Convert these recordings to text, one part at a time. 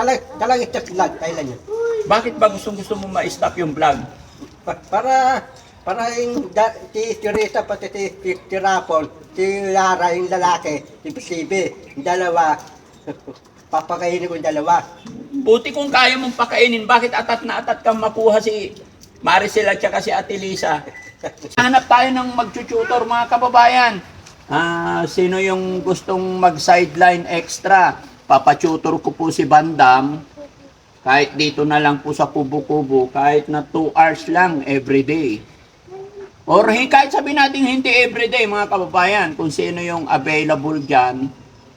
Talag, talag ito vlog, kailan yun? Bakit ba gustong gusto mo ma-stop yung vlog? Pa- Para, para yung da, si Teresa pati si, si, si Rapol, si Lara yung lalaki, si Bisibe, yung dalawa, papakainin ko yung dalawa. Buti kung kaya mong pakainin, bakit atat na atat kang makuha si Maricel at saka si Ate Lisa? Hanap tayo ng mag-tutor mga kababayan. Ah, sino yung gustong mag-sideline extra? Papatutor ko po si Bandam. Kahit dito na lang po sa kubo-kubo, kahit na 2 hours lang every day. Or hi- kahit sabi natin hindi everyday mga kababayan, kung sino yung available dyan,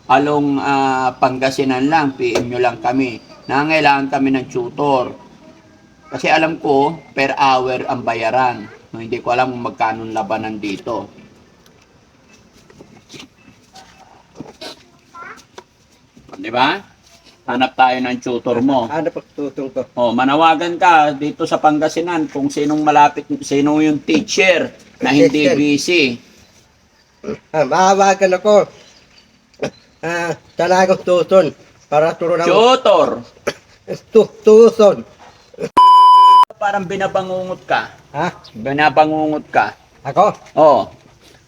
along ah, Pangasinan lang, PM nyo lang kami. Nangailangan kami ng tutor. Kasi alam ko, per hour ang bayaran. No, hindi ko alam kung magkano labanan dito. Di ba? Hanap tayo ng tutor mo. Ano pa tutong ko? Oh, manawagan ka dito sa Pangasinan kung sinong malapit, sino yung teacher na hindi busy. Ah, maawagan ako. Ah, talagang tuton. Para turo ng Tutor, tu, tuson. parang binabangungot ka. Ha? Binabangungot ka. Ako? Oh,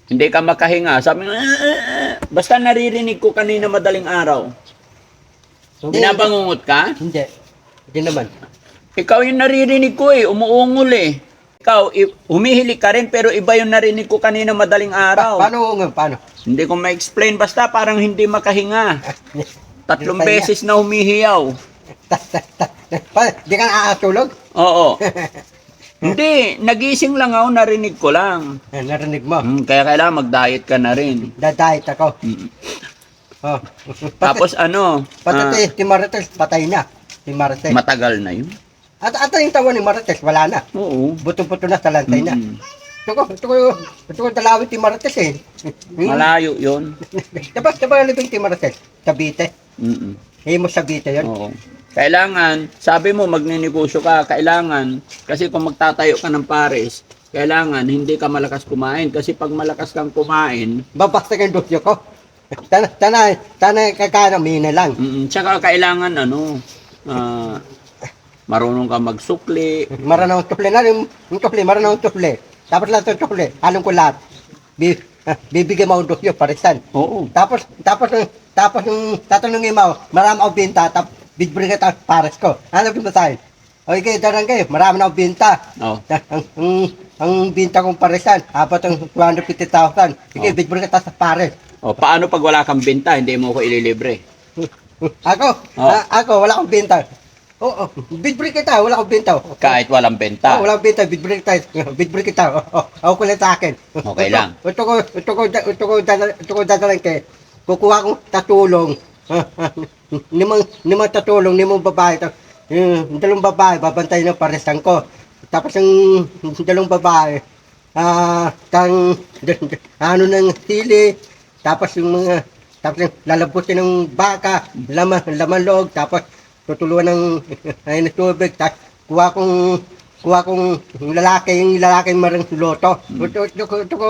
hindi ka makahinga. Sabi mo, "Ah, ah, ah." basta naririnig ko kanina madaling araw. Binabangungot ka? Hindi. Hindi naman. Ikaw yung naririnig ko eh, umuungol eh. Ikaw, humihili ka rin pero iba yung narinig ko kanina madaling Pa- araw. paano nga? Paano? Hindi ko ma-explain basta parang hindi makahinga. Tatlong beses na humihiyaw. Ta, ta, ta, pa, di ka nakakatulog? Oo. hindi, nagising lang ako, narinig ko lang. Eh, Narinig mo. Hmm, kaya kailangan mag-diet ka na rin. Dadayit ako. Oh. Tapos ano, Pati ah, si, Marites, patay na. Si Marites. matagal na yun. At at yung tawa ni Marites, wala na. Oo. Buto-buto na, talantay na. Mm. Ito ko, ito ko, ito ko dalawin si Marites eh. Malayo yun. Diba, diba libing si Marites? Cavite. Mm-mm. Himo sa Cavite yun. Oo. Kailangan, sabi mo magninegosyo ka, kailangan, kasi kung magtatayo ka ng pares, kailangan hindi ka malakas kumain. Kasi pag malakas kang kumain, Babasta kang dosyo ko. Tana, tana, tana kakanamina lang. mm, tsaka kailangan ano, ah, marunong ka magsukli. Maranaw tukle na yung, yung tukle, maranaw tukle. Tapos lahat ng tukle, alam ko lahat. Bi, bibigyan mo ang dosyo, parisan. Oo. Tapos, tapos, yung- tapos yung tatanungin mo, marami akong binta, tapos bibigyan kita pares ko. Ano ko sa akin? Okay, darang kayo, marami na akong binta. Oh. ang, ang, ang binta kong paresan, apat ang 250,000. Sige, Oh. bibigyan kita sa pares. O, paano pag wala kang benta, hindi mo ko ililibre? Ako, Oh. ah, ako, wala akong binta. Oo, oh, bibigyan kita, wala akong binta. Kahit walang benta. Oh, wala akong binta, bibigyan kita, bibigyan kita. Oh, oh, ako ko lang sa akin. Okay lang. Ito ko, ito ko, ito ko, ito ko dadalan kay, kukuha kong tatulong. nimang, nimang tatulong, nimang babae. Ta- yung dalawang babae, babantay ng paresan ko. Tapos yung dalawang babae, ah, kang, ano ng sili, tapos yung mga, tapos yung lalabutin ng baka, laman, laman loob, tapos tutuluan ng, ay, ng tubig, tapos kuha kong, kuha kong lalaki, yung lalaki marang loto. Ito, ito, ko- ito, ko,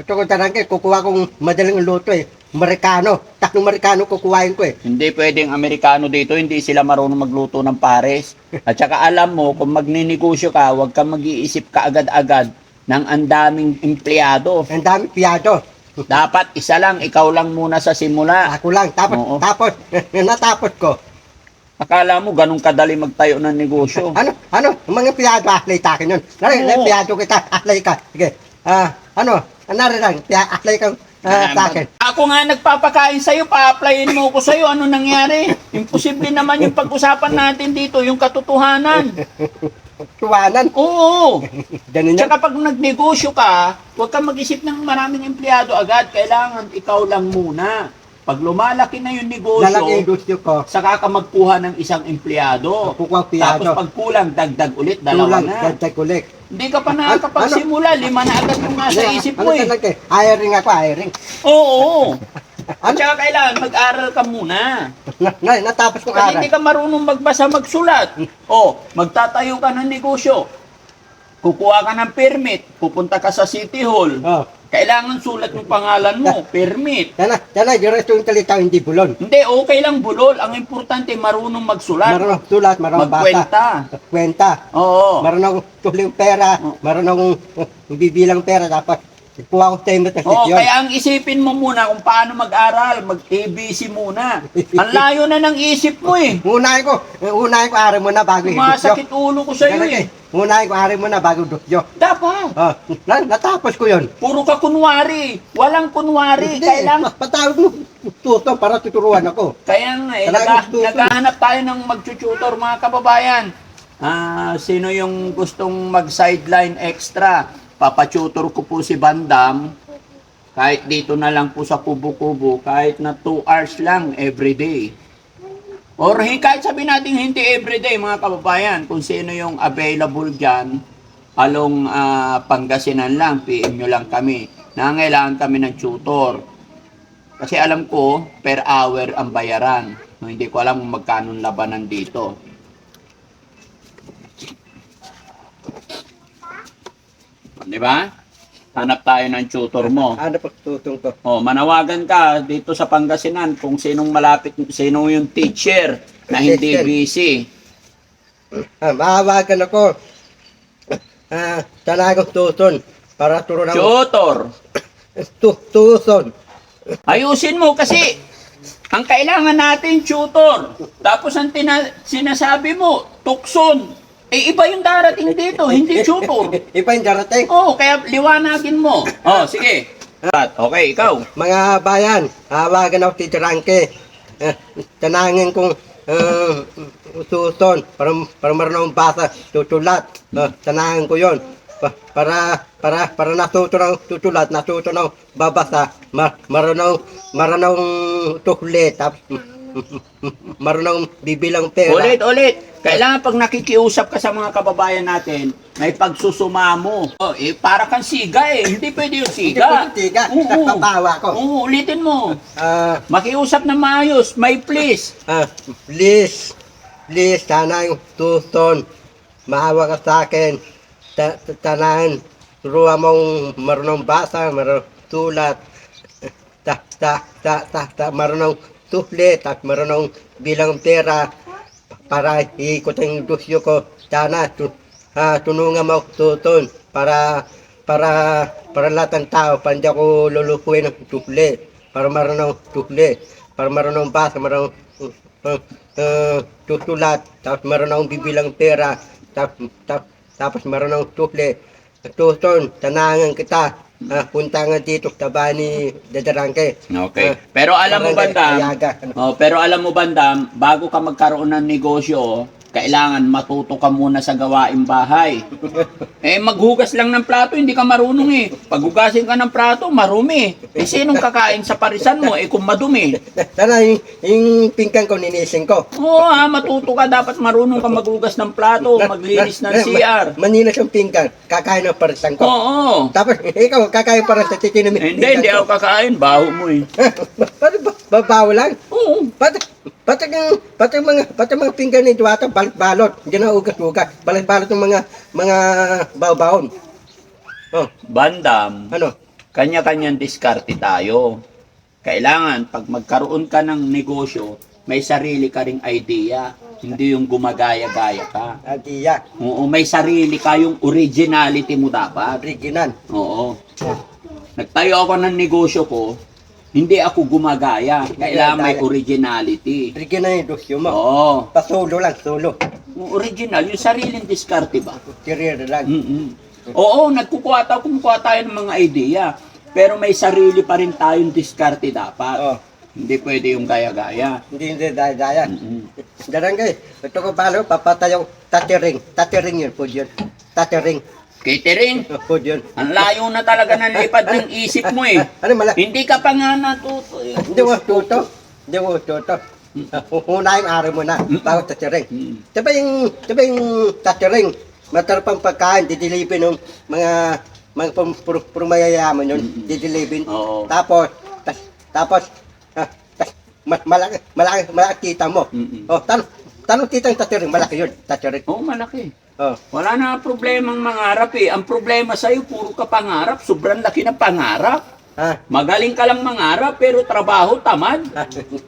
ito ko tarangke, kukuha kong madaling loto eh. Amerikano. Tatlong Amerikano kukuhain ko eh. Hindi pwedeng Amerikano dito, hindi sila marunong magluto ng pares. At saka alam mo, kung magninegosyo ka, huwag kang mag-iisip ka agad-agad ng ang daming empleyado. Ang dami piyado. Dapat isa lang, ikaw lang muna sa simula. Ako lang. Tapos, Oo. tapos, natapos ko. Akala mo ganun kadali magtayo ng negosyo. Ano, ano, mga piyado, ahlay ta akin yun. Nari, Oo. piyado kita, ahlay ka. Sige. Ah, ano, nari lang, piya- ahlay ka ah, sa akin. Ako nga nagpapakain sa'yo, pa-applyin mo ko sa'yo, ano nangyari? Imposible naman yung pag-usapan natin dito, yung katotohanan. Tuwanan. Oo. Ganun yan. Tsaka pag nagnegosyo ka, huwag kang mag-isip ng maraming empleyado agad. Kailangan ikaw lang muna. Pag lumalaki na yung Lalaki yung negosyo, gusto ko. saka ka magkuha ng isang empleyado. Kukuha Tapos piyado. pag kulang, dagdag ulit, dalawa Tulang, na. dagdag ulit. Hindi ka pa nakakapagsimula, lima na agad yung nasa Ano- isip ano mo eh. talaga eh? Hiring ako, hiring. Oo. At saka kailangan mag-aral ka muna. Na, na, natapos kong Kasi aral. hindi ka marunong magbasa, magsulat. O, magtatayo ka ng negosyo. Kukuha ka ng permit, pupunta ka sa City Hall. Oh, Kailangan sulat yung pangalan mo, permit. Sana, yung resto yung talita hindi bulon. Hindi, okay lang bulol. Ang importante, marunong magsulat. Marunong sulat, marunong. Magkwenta. Kwenta. Oo. Marunong tuling pera, marunong uh, bibilang pera, dapat kuha ko imot ng Oo, seksyon. kaya ang isipin mo muna kung paano mag-aral, mag-ABC muna. Ang layo na ng isip mo eh. Unahin ko, unahin ko ari mo na bago yung Masakit ulo ko sa'yo eh. Unahin ko ari mo na bago dusyo. Dapat. Oh, na, natapos ko yun. Puro ka kunwari. Walang kunwari. Kailangan. Patawag mo tuto para tuturuan ako. Kaya nga eh, naga, naghahanap tayo ng magtututor mga kababayan. Ah, sino yung gustong mag-sideline extra? Papatutor ko po si Bandam. Kahit dito na lang po sa kubo-kubo, kahit na 2 hours lang everyday. Or hi- kahit sabi natin hindi everyday mga kababayan, kung sino yung available dyan, along ah, Pangasinan lang, PM nyo lang kami. Nangailangan kami ng tutor. Kasi alam ko, per hour ang bayaran. No, hindi ko alam kung magkano labanan dito. Di ba? Hanap tayo ng tutor mo. Ano pa tutong ko? Oh, manawagan ka dito sa Pangasinan kung sinong malapit, sino yung teacher na hindi Teacher. busy. Ah, maawagan ako. Ah, talagang tuton para turuan ako. Tutor, Tu ayusin mo kasi ang kailangan natin tutor. Tapos ang tina- sinasabi mo, tukson. Eh, iba yung darating dito, hindi tutor. Iba yung darating. Oo, kaya liwanagin mo. Oh, sige. At, okay, ikaw. Mga bayan, hawagan ako si Trangke. Eh, tanangin kong uh, tuton para, para marunong basa, tutulat. Uh, tanangin ko yon Pa, para para para natuto ng tutulat, natuto ng babasa, ma, marunong marunong tukli, tapos marunong bibilang pera. Ulit, ulit. Kailangan pag nakikiusap ka sa mga kababayan natin, may pagsusuma mo. Oh, eh, para kang siga eh. Hindi pwede yung Hindi siga. pwede tiga, Oo. napapawa ko. Oo, ulitin mo. Ah, Makiusap na maayos. May please. Ah, please, please, sana yung tuton, maawa ka sa akin, ta ta- tanahan, turuan mong marunong basa, marunong tulat, ta ta ta ta, ta marunong tukli, at marunong bilang pera, para ikot ang dusyo ko, sana tu ah, tunungan mo ako tuton, para para para lahat ng tao, para hindi ako lulukuin ng tukli, para marunong tukli, para marunong basa, marunong uh, uh, tutulat, tapos marunong bibilang pera, tapos, tapos, tapos marunong tukli. Tuton, tanangan kita, uh, punta nga dito sa bani Dadarangke. Okay. Ah, Pero alam mo, Bandam, Ayaga. Ano? oh, pero alam mo, Bandam, bago ka magkaroon ng negosyo, kailangan matuto ka muna sa gawaing bahay. Eh, maghugas lang ng plato, hindi ka marunong eh. Paghugasin ka ng plato, marumi. Eh, sinong kakain sa parisan mo? Eh, kung madumi. Sana yung, yung pingkan ko, ninising ko. Oo, ah, matuto ka. Dapat marunong ka maghugas ng plato, maglinis ng CR. ma- Maninas yung pingkan, kakain ng parisan ko. Oo. Tapos, ikaw, kakain para sa titinami. Hindi, hindi ako kakain. Baho mo eh. Pati ba, babaw lang? Oo. Pati, pati, ang- pati mga, pati mga pinggan ni Duwata, balot-balot. Hindi na ugat-ugat. Balot-balot ng mga, mga baw-baon. Oh, Bandam, ano? kanya-kanyang diskarte tayo. Kailangan, pag magkaroon ka ng negosyo, may sarili ka ring idea. Hindi yung gumagaya-gaya ka. Adiya, Oo, may sarili ka yung originality mo dapat. original. Oo. Nagtayo ako ng negosyo ko, hindi ako gumagaya. Kailangan may originality. Original yung dusyo mo. Oo. Pasulo lang. Yung original, yung sariling diskarte ba? Tirir lang. Mm-mm. Oo, nagkukuha tayo, kumukuha tayo ng mga idea. Pero may sarili pa rin tayong diskarte dapat. Oh, Hindi pwede yung gaya-gaya. hindi hindi daya-daya. Mm-mm. Darangay, ito ko balo, papatay yung tatiring. Tatiring yun po yun. Tatiring. Catering, Oh, po yun. ang layo na talaga ng lipad ng isip mo eh. Ano mala? Hindi ka pa nga natuto. eh. Hindi mo tuto. Hindi mo tuto. Uh, Unahin araw mo na, bago tatiring. Mm. Diba yung, diba yung tatiring, matarapang pagkain, didilipin ng mga mga pur, pur mayayaman yun, didilipin. Oo. Tapos, tas, tapos, ah, tas, ma- malaki, malaki, malaki kita mo. Mm-mm. Oh, tan, Tanong tita yung tatiring, malaki yun, tatiring. Oo, malaki. Oh. Wala na problemang mangarap eh. Ang problema sa'yo, puro ka pangarap. Sobrang laki ng pangarap. Ha? Magaling ka lang mangarap, pero trabaho tamad.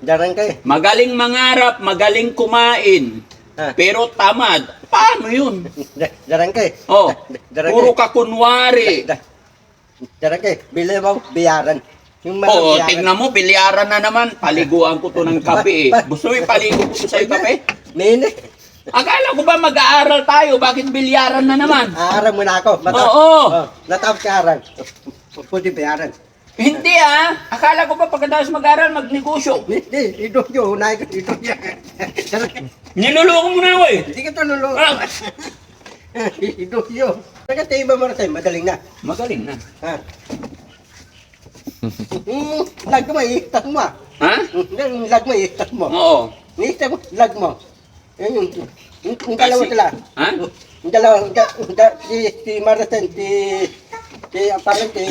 Darang kayo. Magaling mangarap, magaling kumain, Ha? pero tamad. Paano yun? Da- Darang kayo. Oh, Darang puro ka kunwari. Da- Darang kayo. Bili mo, biyaran. Yung Oo, biyaran. tingnan mo, bilyaran na naman. Paliguan ko to ng kape eh. Gusto mo ipaligo ko to sa'yo kape? Mini. Akala ko ba mag-aaral tayo? Bakit bilyaran na naman? Aaral mo na ako. Oo. Oh, natapos ka aral. Pwede biyaran. Hindi ah. Akala ko ba pagkatapos mag-aaral, magnegosyo? Hindi, ito nyo. Unay ko, ito nyo. Niloloko mo na ako eh. Hindi ka tulungan. Ah, Ito nyo. Taga tayo ba mo tayo? Madaling na. Magaling na. Ha? Hmm, lag mo, mo. ah. Ha? Hmm, lag mo, iitak mo. Oo. Iitak mo, lag mo. Yung, yung, yung dalawa sila. Ha? Yung dalawa, yung da- si, si Maricel, si, si, parang si,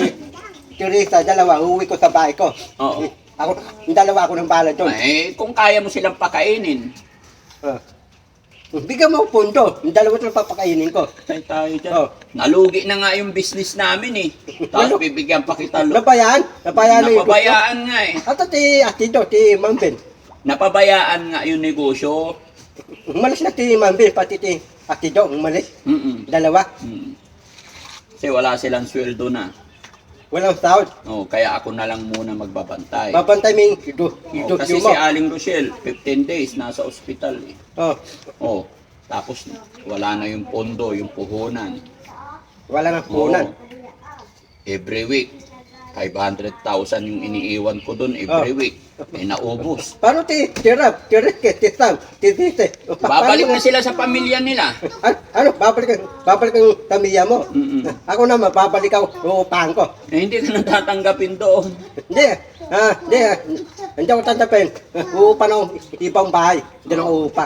si Risa, dalawa, uuwi ko sa bahay ko. Oo. Ako, yung dalawa ako ng bala doon. Eh, kung kaya mo silang pakainin, Ah. Bigyan mo pundo, yung dalawa sila papakainin ko. tayo tayo dyan. Oh. Nalugi na nga yung business namin eh. Tapos bibigyan pa kita lo. Nabayaan, nabayaan na yung Napabayaan nga eh. At si Atito, si Mambin. Napabayaan nga yung negosyo. Umalis na si Mambin, pati si Atito, umalis. Mm-mm. Dalawa, Mm. Kasi wala silang sweldo na. walang sahod. Oh, kaya ako na lang muna magbabantay. Babantay mo yung ido, Oh, ido kasi mo. si Aling Rochelle, 15 days nasa ospital eh. Oh, Oh, tapos wala na yung pondo, yung puhunan. wala nang Oo. punan. Every week, 500,000 yung iniiwan ko doon every Oh. week. Eh, naubos. Paano ti tirap, tirike, ti Sam, ti Tite? Babalik na sila sa pamilya nila. Ano, ano, babalik, babalik ang tamiya mo. Mm-mm. Ako naman, babalik ako, uupahan ko. Eh, hindi ka natatanggapin doon. Hindi, ah, hindi, ah, hindi ako tantapin. Uupan ako ibang bahay, hindi na ako uupa.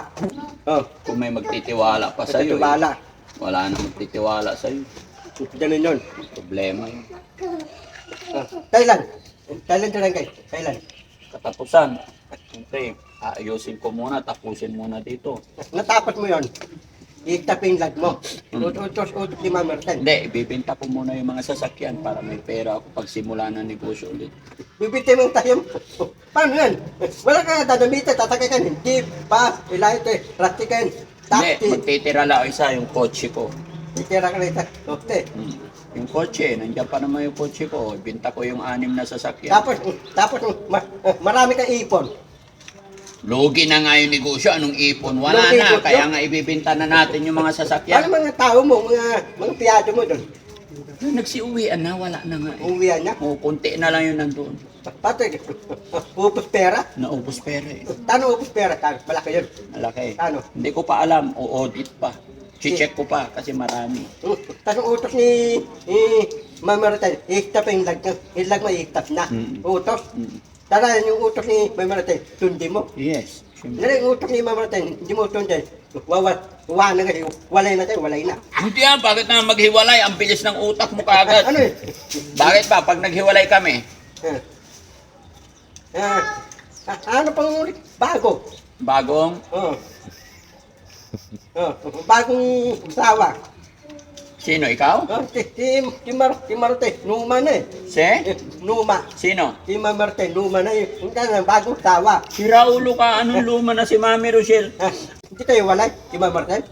Oh, Kung may magtitiwala pa sa'yo. Magtitiwala. Eh. Wala na magtitiwala sa'yo. ganun yun. Problema yun. Ah, Thailand. Thailand na lang kayo. Thailand. Katapusan. Siyempre, aayusin ko muna, tapusin muna dito. Natapos mo yon. Itapin lag mo. Utos, utos ni Mama Martin. Hindi, ibibenta ko muna yung mga sasakyan para may pera ako pagsimula ng negosyo ulit. Bibitin mo tayo. Paano yan? Wala ka dadamitan, tatagay ka. Jeep, bus, ilite, ratikan, Hindi, taxi. magtitira lang isa yung kotse ko. Itira ka rito. Okay. Hmm. Yung kotse, nandiyan pa naman yung kotse ko. Ibenta ko yung anim na sasakyan. Tapos, tapos, ma- marami kang ipon. Lugi na nga yung negosyo. Anong ipon? Wala Lugi, na. negosyo? Kaya nga ibibenta na natin yung mga Ano sasakyan. mga tao mo, mga, mga piyado mo doon? Nagsiuwian na, wala na nga. Eh. Uwihan niya. O, konti na lang yun nandun. Pati, upos pera. Naubos pera eh. Tano upos pera? Tano, malaki yun. Malaki. Ano? Hindi ko pa alam. O audit pa. Check ko pa kasi marami. Tanong utos ni, ni Mama Martin, iktap yung lag, yung lag mo iktap na. Mm. Utos. Mm. Tara, yung utos ni Mama Martin, sundi mo. Yes. Siyempre. Dali, yung utos ni Mama Martin, hindi mo sundin. Wawa, wawa na kayo, walay na tayo, walay na. Hindi ah, bakit na maghiwalay? Ang bilis ng utak mo kagad. Ano eh? Bakit ba? Pag naghiwalay kami, Ah, ah, ah, ano pang ulit? Bago. bagong, Oh. Oh, bagong usawa. sino, ikaw? Oh, si, si, si, Mar, si Marte, numa na eh. Si? Eh, Numa. Sino? Si Mama Marte, numa na eh. Hindi na, bagong usawa. Si Raulo ka, anong luma na si Mami Rochelle? Ah, hindi kayo walay, si Marte.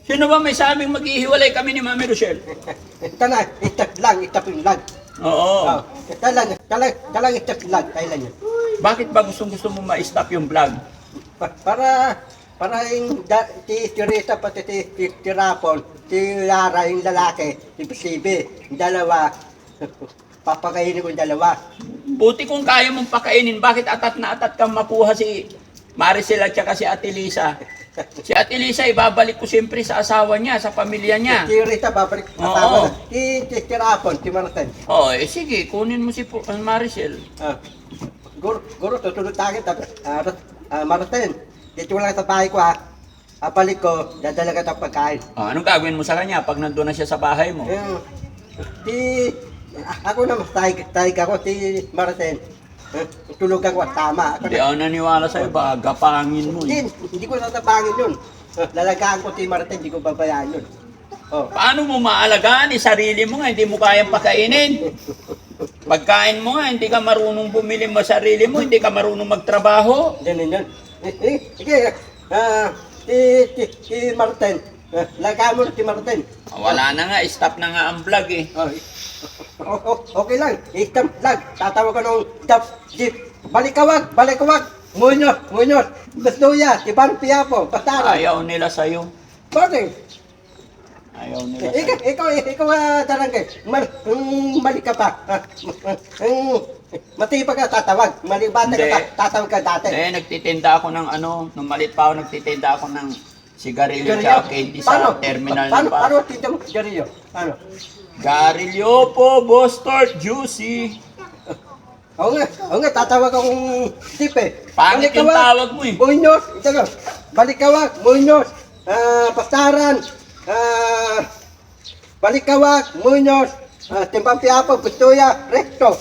Sino ba may sabing maghihiwalay kami ni Mami Rochelle? Ito na, itap lang, itap yung lag. Oo. Oh, talang, talang, talang itap yung lag, kailan yun. Bakit ba gustong gusto mo ma-stop yung vlog? Pa- Para, para yung da, si Teresa pati si, si, si Rapon, si Lara yung lalaki, si Sibi, yung dalawa, papakainin ko yung dalawa. Buti kung kaya mong pakainin, bakit atat na atat kang makuha si Maricel at saka si Ate Lisa? Si Ate Lisa, ibabalik ko siyempre sa asawa niya, sa pamilya niya. Si Rita babalik Oo. asawa na. Si, si, si Rapon, si Martin. Oh, eh sige, kunin mo si Maricel. Ah, guro, guro, tutulog tayo tapos, ah, ah, Martin, dito lang sa bahay ko ha. Ah, balik ko, dadala ka ng pagkain. Ah, anong gagawin mo sa kanya pag nandun na siya sa bahay mo? Eh, ah, ako naman, tayo, tayo ako, si Martin. eh, tulugan ko at tama. Ako Hindi ako naniwala sa'yo, baka gapangin mo eh. Hindi, hindi ko tatabangin yun. Eh, Lalagaan ko si Martin, hindi ko babayaan yun. Oh. Paano mo maalagaan eh, sarili mo nga, hindi mo kayang pakainin. Pagkain mo nga, hindi ka marunong bumili mo sarili mo, hindi ka marunong magtrabaho. Ganun yun. Eh, eh, Sige, ah, si, si, si Martin, eh, lagaan mo na si Martin. Wala na nga, stop na nga ang vlog eh. O- o- okay lang, isang lag, tatawag ko nung dap, jeep, balikawag, balikawag, munyot, munyot, Bastuya, Iban Piapo, Batara. Ayaw nila sa'yo. Bakit? Ayaw nila Eh, Ikaw, ikaw, ikaw, uh, tarangay, mal, um, mali ka pa. Um, matipag ka tatawag, mali bata ka Hindi. tatawag ka dati. Eh, nagtitinda ako ng ano, nung malit pa ako, nagtitinda ako ng sigarilyo Garilyo? at candy sa terminal Paano, ng bus. paano tinta mo garilyo? Paano? Garilyo po, Boss Tort Juicy. Oo nga, oo nga, tatawag akong jeep eh. Pangit yung tawag mo eh. Muñoz, ito nga. Balikawag, Muñoz, ah, Pastaran, ah, Balikawag, Muñoz, ah, Timpampiapo, Bustuya, Recto.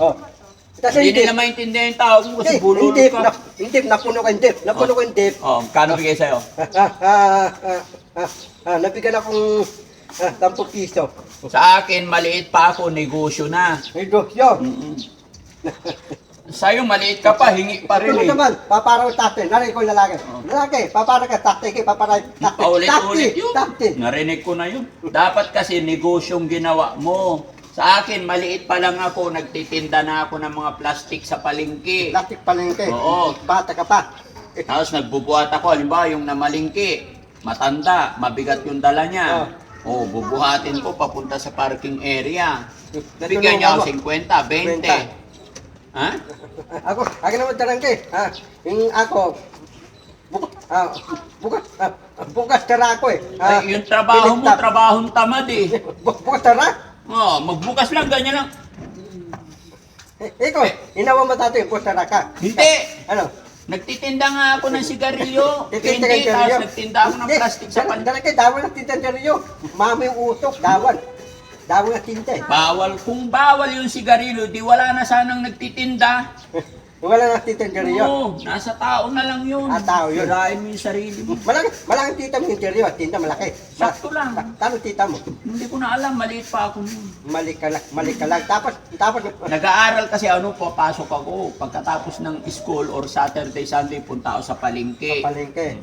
Oh. Tapos Hindi hindi, nila maintindihan yung tawag mo kasi hindi, bulol hindi, ka. na, hindi, napuno ko yung dip, napuno ko yung dip. Oh, kano bigay sa'yo? Ah, ah, ah, ah, ah, ah, nabigyan akong ah, 10 piso. Sa akin, maliit pa ako, negosyo na. Yun. Mm-mm. Sa'yo, maliit ka pa, hingi pa rin Ito eh. naman, papara ko tatay, narinig ko yung lalaki. Lalaki, papara ka tatay, kay papara tatay. Paulit-ulit yun. Tatay. Narinig ko na yun. Dapat kasi negosyong ginawa mo. Sa akin, maliit pa lang ako, nagtitinda na ako ng mga plastic sa palengke. Plastic palengke. Oo. Bata ka pa. Eh, Tapos nagbubuhat ako, halimbawa yung namalingki, matanda, mabigat yung dala niya. Oh, bubuhatin ko papunta sa parking area. Bigyan niya ako 50, 20. Ha? Ako, ako naman tarangke. Ah, yung ako, bukas, ah, bukas, ah, bukas tara ako eh. Ah, Ay, yung trabaho mo, pinagtap- trabahong tamad eh. Bu- bukas tara? Oh, magbukas lang, ganyan lang. Eh, ikaw, inawa mo tato bukas tara ka. Hindi! Ano? Nagtitinda nga ako ng sigarilyo. Titinda Hindi, tapos nagtinda ako ng plastic sa pan... Tarangke, dawan ng tinta dyan Mama yung utok, dawan. Dawan ng tinta eh. Bawal. Kung bawal yung sigarilyo, di wala na sanang nagtitinda. Wala na tinta dyan Oo, nasa tao na lang yun. Ah, tao yun. Sirain mo yung sarili mo. Malaki, malaki tita mo yung interior, tinta malaki. Sakto lang. Ta- Tano tita mo? Hindi ko na alam, maliit pa ako nun. Mali ka lang, mali ka lang. Tapos, tapos, Nag-aaral kasi ano, papasok ako. Pagkatapos ng school or Saturday, Sunday, punta ako sa palengke. palengke.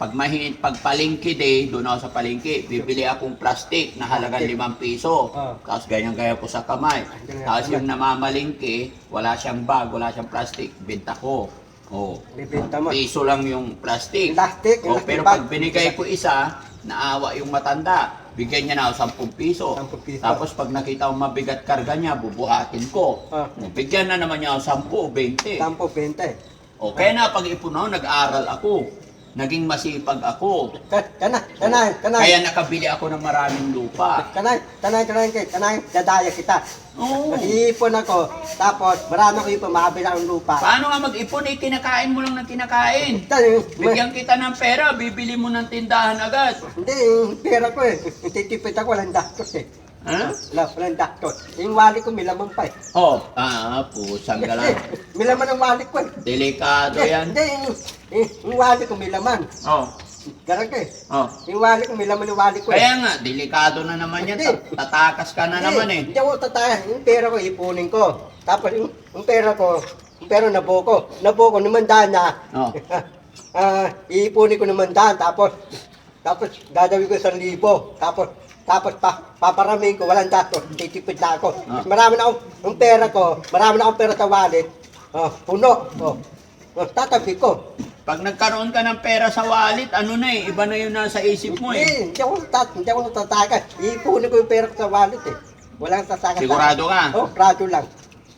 Pag, mahi, pag palengke day, doon ako sa palengke, bibili akong plastic na halagang limang piso. Ah. Tapos ganyan-gaya ko sa kamay. Tapos yung namamalingke, wala siyang bag, wala siyang plastic, binta ko. Oh, Bibenta mo. piso lang yung plastic. Plastic, Oh, pero pag binigay ko isa, naawa yung matanda. Bigyan niya na ako 10 piso. 10 piso. Tapos pag nakita ko mabigat karga niya, bubuhatin ko. Ah. Oh, Bigyan na naman niya ako 10 o 20. Tampo, benta eh. O kaya na pag-ipon ako, nag-aral ako. Naging masipag ako. Ka- Kana, kana, kana. Kaya nakabili ako ng maraming lupa. Kanay, kanay, kanay, kanay, kanay, dadaya kita. Oo. Iipon ako, tapos marami ko ipon, makabila akong lupa. Paano nga mag-ipon eh, kinakain mo lang ng kinakain. Tan- Bigyan kita ng pera, bibili mo ng tindahan agad. Hindi, yung pera ko eh. Titipid ako, walang daktos eh. Ha? Wala, walang daktos. Yung wali ko, may laman pa eh. Oh, ah, pusang ka lang. May laman ang wali ko eh. Delikado yan. Hindi, yung, yung- wali ko, may laman. Oh, Garang ka eh. oh. Yung wali ko, may laman yung wali ko eh. Kaya nga, delikado na naman yan. Hindi. Tatakas ka na Hindi, naman eh. Hindi ako tataya. Yung pera ko, ipunin ko. Tapos yung, yung pera ko, yung pera nabuo ko. Nabuo ko, namandaan na. Oh. Ah, iipunin ko naman daan. Tapos, tapos gagawin ko isang libo. Tapos, tapos pa, paparamihin ko, walang datos, titipid na ako. Ah. Marami na akong, yung pera ko, marami na akong pera sa wallet. Oh, puno. Oh. Oh, tatabi ko. Pag nagkaroon ka ng pera sa wallet, ano na eh, iba na yun nasa isip mo eh. Eh, hindi ako tat, hindi ako natatakas. Iipunin ko yung pera ko sa wallet eh. Walang tatakas. Sigurado ka? Oh, grado lang.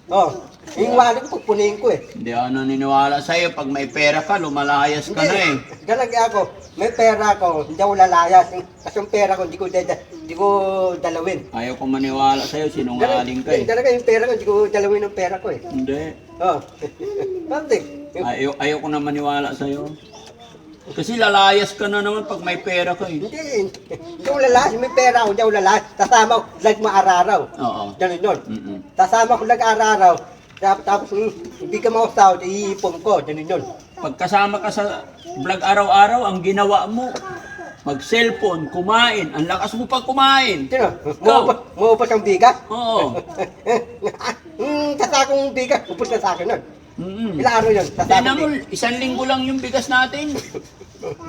Oh, yung wallet ko, pupunin ko eh. Hindi ako naniniwala sa'yo. Pag may pera ka, lumalayas ka na eh. Galagi ako, may pera ko, hindi ako lalayas. Kasi yung pera ko, hindi ko, dada, hindi ko dalawin. Ayaw ko maniwala sa'yo, sinungaling ka eh. Talaga yung pera ko, hindi ko dalawin yung pera ko eh. Hindi. Oh. Bakit? Yung- Ayaw, ayaw ko na maniwala sa'yo. Kasi lalayas ka na naman pag may pera ka eh. Hindi, hindi ako lalayas. May pera ako, hindi ako lalayas. Kasama ko, lag maararaw. Oo. Ganun yun. Mm-mm. Kasama ko lag araraw. Tapos, tapos mm, hindi ka mausahod, iipon ko. Ganun yun. Pagkasama ka sa vlog araw-araw, ang ginawa mo, mag-cellphone, kumain. Ang lakas mo pag kumain. Sino? Ikaw. Maupos, maupos ang bigas? Oo. Hmm, kasakong bigas, upos na sa akin nun. Mm-mm. Ilang araw yun? Tingnan Kasakong mo, bigas. isang linggo lang yung bigas natin.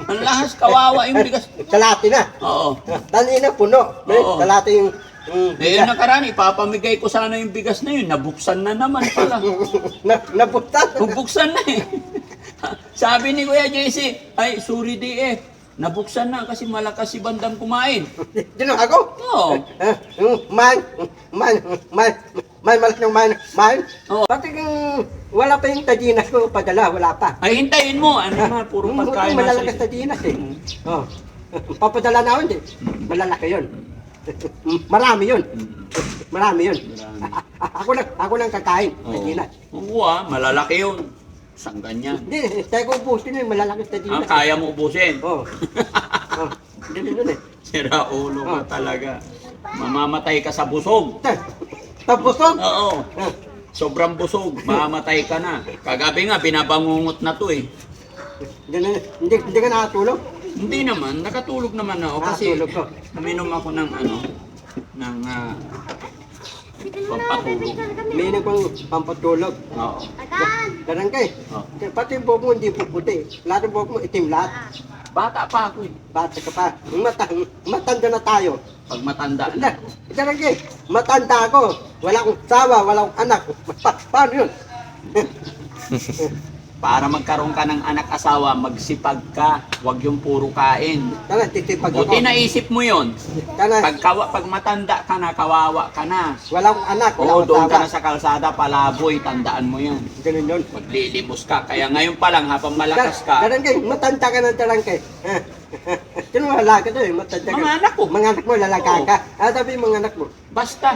Ang lahas, kawawa yung bigas. Kalati na. Oo. Tani na, puno. Oo. Kalati yung mm, Eh, yung nakaraan, ipapamigay ko sana yung bigas na yun. Nabuksan na naman pala. na, nabutas. Nabuksan na eh. Sabi ni Kuya JC, ay, sorry DF. Nabuksan na kasi malakas si Bandam kumain. Sino ako? Oo. Ah, mm, man, man, man, man, malas ng man, man. Oo. Pati kung wala pa yung tadinas ko, padala, wala pa. Ay, hintayin mo. Ano na, puro pagkain na malalakas tadinas eh. Oh. Papadala na ako hindi. Malalaki yun. Marami yun. Marami yun. Marami. ako lang, ako lang kakain. Oo. Tadinas. Oo ah, malalaki yun. Isang ganyan. Hindi, tayo ko ubusin yun, malalaki Ah, tadinas. kaya mo ubusin. Oo. Oh. Ganun yun eh. Sira ulo ka talaga. Mamamatay ka sa busog. Tapos oh. Oo. Ah, Sobrang busog. Mamamatay ka na. Kagabi nga, binabangungot na to eh. Ganun, hindi, hindi ka nakatulog? Hindi naman, nakatulog naman ako kasi Nakatulog ko. uminom ako ng ano, ng ah, pampatulog. May nang pang pampatulog. Oo. Ganun kay. Oo. Pati yung buhok mo hindi puputi. Lahat ng buhok mo itim lahat. Bata pa ako eh. Bata ka pa. Mata, matanda na tayo. Pag matanda na. Ganun kay. Matanda ako. Wala akong sawa, wala akong anak. Pa, paano yun? Para magkaroon ka ng anak asawa, magsipag ka. Huwag yung puro kain. Tara, titipag ako. Buti naisip mo yon. Tara, Pag, kawa, pag matanda ka na, kawawa ka na. wala akong anak, wala Oo, doon ka na sa kalsada, palaboy, tandaan mo yun. Ganun yun. Maglilimos ka. Kaya ngayon pa lang, habang malakas ka, Ganun kay, matanda ka ng tarang kay. Sino wala ka doon? Matanda ka. Mga anak ko. Mga anak mo, lalaka Oo. ka. Ah, sabi mga anak mo. basta.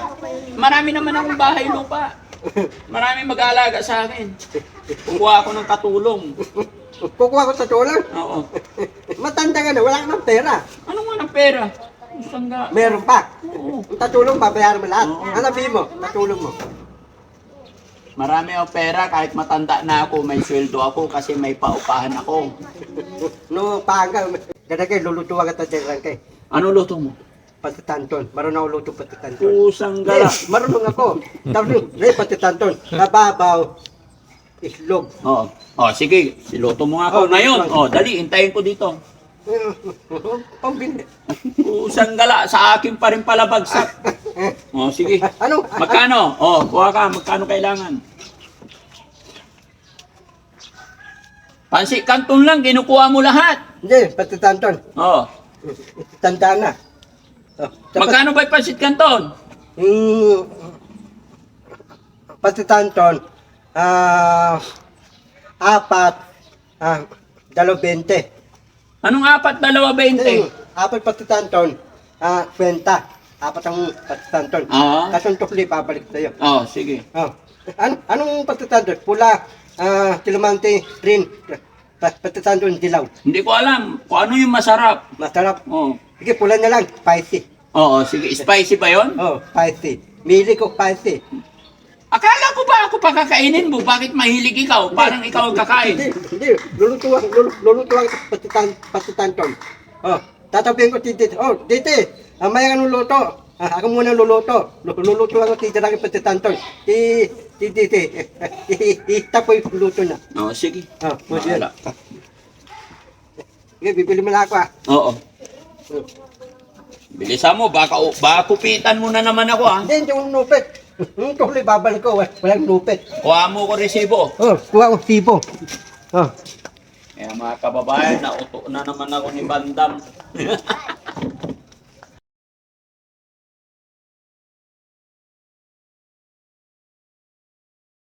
Marami naman akong bahay lupa. Marami mag-aalaga sa akin. Kukuha ako ng katulong. Kukuha ko sa tulong. Oo. Matanda ka na, wala ka ng pera. Ano nga ng pera? Saan nga? Meron pa. Oo. Ang tatulong, babayaran mo lahat. Oo. Ano sabihin mo? Tatulong mo. Marami ako pera kahit matanda na ako, may sweldo ako kasi may paupahan ako. No, paanga. Ganda kay, lulutuwa ka ta dyan kay. Ano luto mo? Patitanton. Marunong ako luto patitanton. Pusang gala. Yes, marunong ako. Tapos may patitanton. Nababaw. Islog. Oo. Oh, sige, siluto mo nga ako Oh, ngayon. Oh, dali, hintayin ko dito. Pambili. Pusang gala, sa akin pa rin pala bagsak. Oh, sige. Ano? Magkano? Oh, kuha ka, magkano kailangan? Pansi kanton lang, kinukuha mo lahat. Hindi, patitanton. Oh. Tanda na. Oh, Magkano ba yung pansit kanton? Mm, patitanton, ah, apat, ah, dalaw bente. Anong apat, dalawa, Mm, beinte? apat patitanton, ah, kwenta. Apat ang patitanton. Ah. Tapos yung tukli, babalik sa'yo. Oh, sige. Oh. An anong patitanton? Pula, ah, tilumante, green, pa- patitanton, dilaw. Hindi ko alam kung ano yung masarap. Masarap. Oh. Sige, pula na lang, spicy. Oo, sige. Spicy ba yon? Oh, spicy. Mili ko spicy. Akala ko ba ako pakakainin mo? Bakit mahilig ikaw? Parang ikaw ang Hindi, kakain. hindi. Lulutuan, lulu, lulutuan sa patitan, patitanton. Oh, tatabihin ko titi. Oh, titi, ah, may anong luto. Ah, ako muna luluto. Lu- Lulutuan ko titi lang yung patitanton. Ti, ti, titi. Itapo yung luto na. Oo, sige. Oh, mo yan. Bahala. Sige, bibili mo na ako ah. Oo. Oh. Bilisan mo, baka, baka kupitan mo na naman ako ha. Hindi, hindi ko nupit. Yung tuloy babalik ko, wal- walang nupit. Kuha mo ko resibo. Oh, kuha ko sibo. Oh, Kaya mga kababayan, nauto na naman ako ni Bandam.